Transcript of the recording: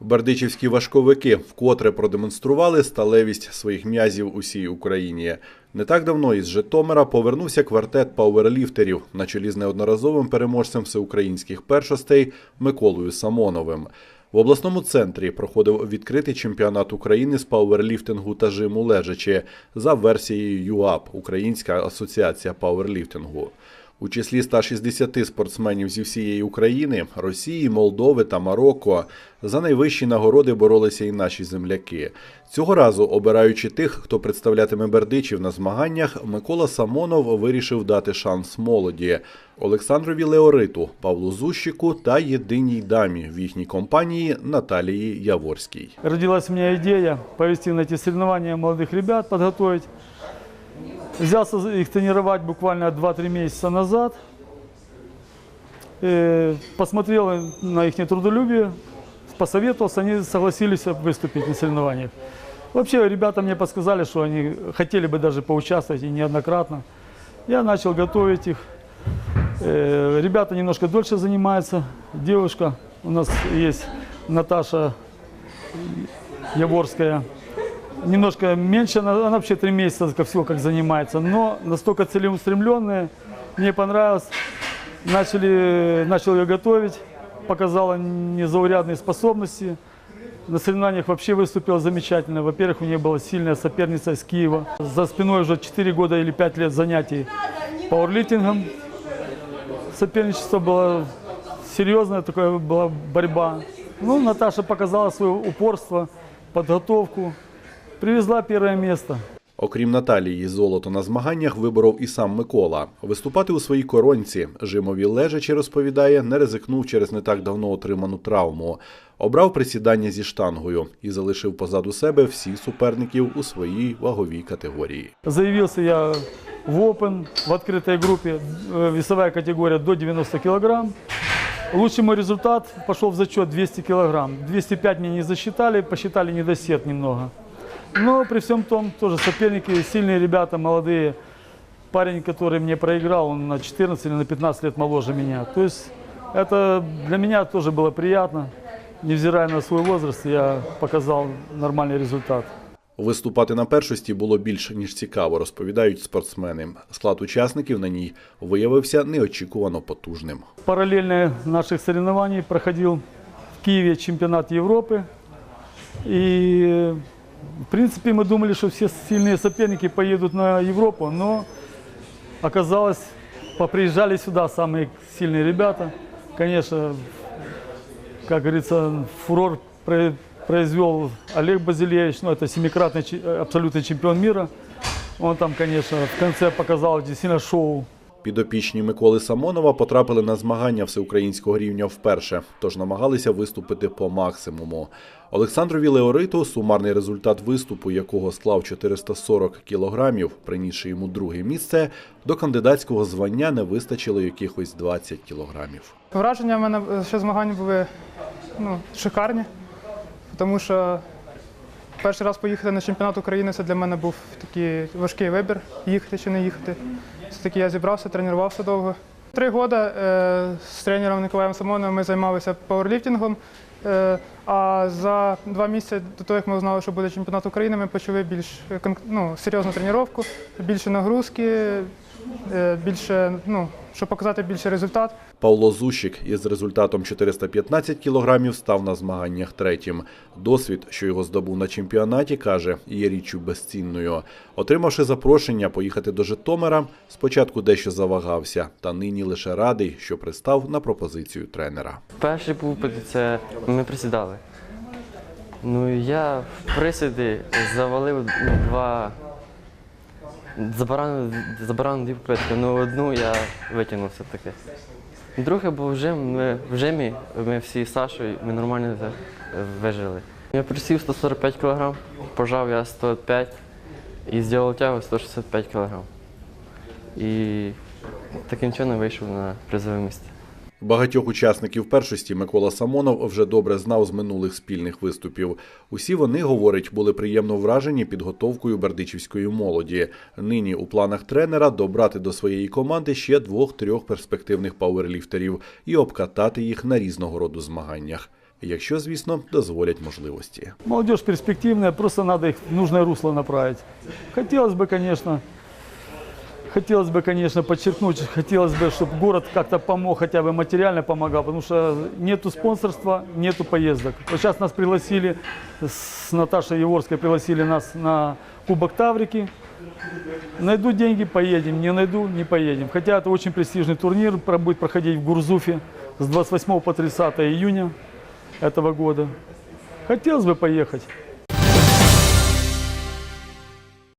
Бердичівські важковики вкотре продемонстрували сталевість своїх м'язів усій Україні. Не так давно із Житомира повернувся квартет пауерліфтерів на чолі з неодноразовим переможцем всеукраїнських першостей Миколою Самоновим. В обласному центрі проходив відкритий чемпіонат України з пауерліфтингу та жиму лежачі за версією ЮАП Українська асоціація пауерліфтингу. У числі 160 спортсменів зі всієї України, Росії, Молдови та Марокко за найвищі нагороди боролися і наші земляки. Цього разу, обираючи тих, хто представлятиме бердичів на змаганнях, Микола Самонов вирішив дати шанс молоді Олександрові Леориту, Павлу Зущику та єдиній дамі в їхній компанії Наталії Яворській. Родилась у идея повести на эти соревнования молодых ребят, подготовить. Взялся их тренировать буквально 2-3 месяца назад. Э, Посмотрел на их трудолюбие, посоветовался, они согласились выступить на соревнованиях. Вообще, ребята мне подсказали, что они хотели бы даже поучаствовать и неоднократно. Я начал готовить их. Э, Ребята немножко дольше занимаются. Девушка у нас есть Наташа Яворская. Немножко меньше, она, она вообще три месяца ко всего как занимается, но настолько целеустремленная, мне понравилось. Начали, начал ее готовить, показала незаурядные способности. На соревнованиях вообще выступила замечательно. Во-первых, у нее была сильная соперница из Киева. За спиной уже 4 года или 5 лет занятий пауэрлифтингом. Соперничество было серьезная такая была борьба. Ну, Наташа показала свое упорство, подготовку. Привезла первое место. Окрім Наталії, золото на змаганнях виборов і сам Микола. Виступати у своїй коронці жимові лежачі розповідає, не ризикнув через не так давно отриману травму. Обрав присідання зі штангою і залишив позаду себе всіх суперників у своїй ваговій категорії. Заявился я в Open, в открытой группе, э, весовая категория до 90 килограмм. Лучший мой результат пошел в зачет 200 килограмм. 205 мне не засчитали, посчитали недосед немного. Но при всем том, тоже соперники, сильные ребята, молодые. Парень, который мне проиграл, он на 14 или на 15 лет моложе меня. То есть это для меня тоже было приятно. Невзирая на свой возраст, я показал нормальный результат. Виступати на першості було більш ніж цікаво, розповідають спортсмени. Склад учасників на ній виявився неочікувано потужним. Параллельно наших соревнований проходил в Киеве чемпионат Европы. И, в принципе, мы думали, что все сильные соперники поедут на Европу, но оказалось, поприезжали сюда самые сильные ребята. Конечно, как говорится, фурор про- произвел Олег Базилевич, ну, это семикратный чи- абсолютный чемпион мира. Он там, конечно, в конце показал действительно шоу Підопічні Миколи Самонова потрапили на змагання всеукраїнського рівня вперше, тож намагалися виступити по максимуму. Олександрові Леориту, сумарний результат виступу, якого склав 440 кілограмів, принісши йому друге місце, до кандидатського звання не вистачило якихось 20 кілограмів. Враження в мене е, ще змагання були ну, шикарні, тому що перший раз поїхати на чемпіонат України це для мене був такий важкий вибір, їхати чи не їхати. Все-таки я зібрався, тренувався довго. Три роки е, з тренером Николаєм Самоновим ми займалися пауерліфтингом. Е, а за два місяці до того, як ми узнали, що буде чемпіонат України, ми почали більш е, ну, серйозну тренування, більше нагрузки, більше, ну, щоб показати більший результат. Павло Зущик із результатом 415 кілограмів став на змаганнях третім. Досвід, що його здобув на чемпіонаті, каже, є річчю безцінною. Отримавши запрошення поїхати до Житомира, спочатку дещо завагався, та нині лише радий, що пристав на пропозицію тренера. Перший був це ми присідали. Ну я в присіди завалив два. Забаранив, забаранив дві попитки, ну одну я витягнув все-таки. Друге був жим, ми в жимі, ми всі з Сашою, ми нормально вижили. Я присів 145 кг, пожав я 105 і зробив тягу 165 кг. І таким чином вийшов на призове місце. Багатьох учасників першості Микола Самонов вже добре знав з минулих спільних виступів. Усі вони, говорить, були приємно вражені підготовкою бердичівської молоді. Нині у планах тренера добрати до своєї команди ще двох-трьох перспективних пауерліфтерів і обкатати їх на різного роду змаганнях. якщо, звісно, дозволять можливості. Молодежь перспективная, просто надо их в нужное русло направить. Хотелось бы, конечно, хотелось бы, конечно, подчеркнуть, хотелось бы, чтобы город как-то помог, хотя бы материально помогал, потому что нету спонсорства, нету поездок. Вот сейчас нас пригласили, с Наташей Еворской пригласили нас на Кубок Таврики. Найду деньги, поедем, не найду, не поедем. Хотя это очень престижный турнир, будет проходить в Гурзуфе с 28 по 30 июня этого года. Хотелось бы поехать.